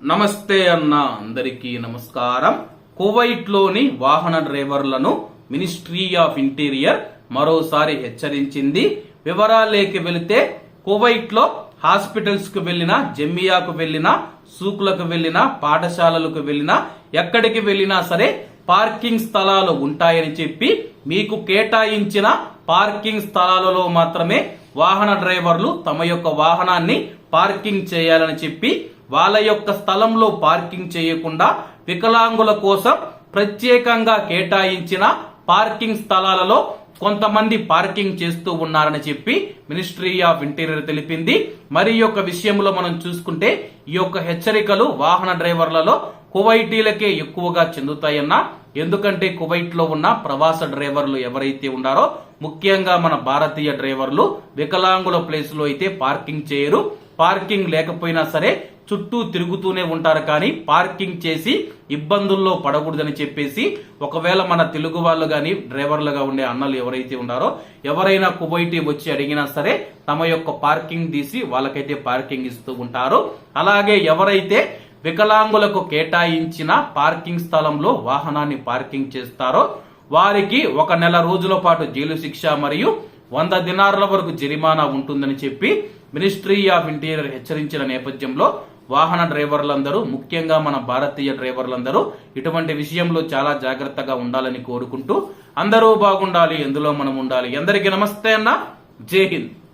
నమస్తే అన్న అందరికీ నమస్కారం. కువైట్లోని వాహన డ్రైవర్లను మినిస్ట్రీ ఆఫ్ ఇంటీరియర్ మరోసారి హెచ్చరించింది. వివరాలేకి వెళితే కువైట్లో హాస్పిటల్స్కు వెళ్ళినా జమ్మియాకు వెళ్ళినా సూకులకు వెళ్ళినా పాఠశాలలకు వెళ్ళినా ఎక్కడికి వెళ్ళినా సరే పార్కింగ్ స్థలాలు ఉంటాయని చెప్పి మీకు కేటాయించిన పార్కింగ్ స్థలాలలో మాత్రమే వాహన డ్రైవర్లు తమ యొక్క వాహనాన్ని పార్కింగ్ చేయాలని చెప్పి వాళ్ళ యొక్క స్థలంలో పార్కింగ్ చేయకుండా వికలాంగుల కోసం ప్రత్యేకంగా కేటాయించిన పార్కింగ్ స్థలాలలో కొంతమంది పార్కింగ్ చేస్తూ ఉన్నారని చెప్పి మినిస్ట్రీ ఆఫ్ ఇంటీరియర్ తెలిపింది. మరి యొక్క విషయంలో మనం చూసుకుంటే ఈ యొక్క హెచ్చరికలు వాహన డ్రైవర్లలో కువైటీలకే ఎక్కువగా చెందుతాయన్న ఎందుకంటే కువైట్లో ఉన్న ప్రవాస డ్రైవర్లు ఎవరైతే ఉన్నారో ముఖ్యంగా మన భారతీయ డ్రైవర్లు వికలాంగుల ప్లేస్లో అయితే పార్కింగ్ చేయరు. పార్కింగ్ లేకపోయినా సరే చుట్టూ తిరుగుతూనే ఉంటారు కానీ పార్కింగ్ చేసి ఇబ్బందుల్లో పడకూడదని చెప్పేసి ఒకవేళ మన తెలుగు వాళ్ళు కానీ డ్రైవర్లుగా ఉండే అన్నలు ఎవరైతే ఉన్నారో ఎవరైనా కువైటీ వచ్చి అడిగినా సరే తమ యొక్క పార్కింగ్ తీసి వాళ్ళకైతే పార్కింగ్ ఇస్తూ ఉంటారు. అలాగే ఎవరైతే వికలాంగులకు కేటాయించిన పార్కింగ్ స్థలంలో వాహనాన్ని పార్కింగ్ చేస్తారో వారికి ఒక నెల రోజుల పాటు జైలు శిక్ష మరియు వంద దినారుల వరకు జరిమానా ఉంటుందని చెప్పి మినిస్ట్రీ ఆఫ్ ఇంటీరియర్ హెచ్చరించిన నేపథ్యంలో వాహన డ్రైవర్లందరూ ముఖ్యంగా మన భారతీయ డ్రైవర్లందరూ ఇటువంటి విషయంలో చాలా జాగ్రత్తగా ఉండాలని కోరుకుంటూ అందరూ బాగుండాలి ఎందులో మనం ఉండాలి. అందరికీ నమస్తే అన్న. జై హింద్.